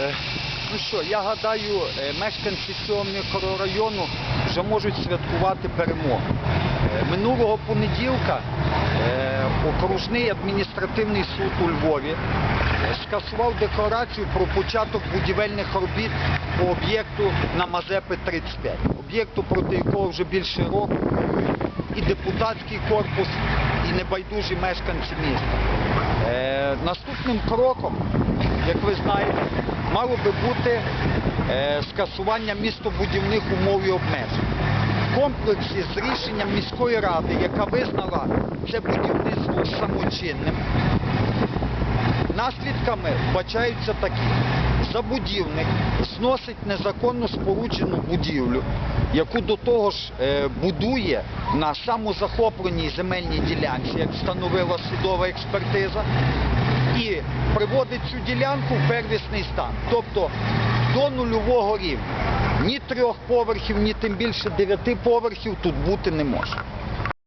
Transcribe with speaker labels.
Speaker 1: Е, Ну що, я гадаю, е, мешканці цього мікрорайону вже можуть святкувати перемогу. Е, Минулого понеділка окружний адміністративний суд у Львові скасував декларацію про початок будівельних робіт по об'єкту на Мазепи 35. Об'єкту, проти якого вже більше року і депутатський корпус, і небайдужі мешканці міста. Наступним кроком, як ви знаєте, мало би бути е, скасування містобудівних умов і обмежень. В комплексі з рішенням міської ради, яка визнала це будівництво самочинним, Наслідками вбачаються такі. Забудівник зносить незаконно споруджену будівлю, яку до того ж е, будує на самозахопленій земельній ділянці, як встановила судова експертиза, і приводить цю ділянку в первісний стан, тобто до нульового рівня. Ні трьох поверхів, ні тим більше дев'яти поверхів тут бути не може.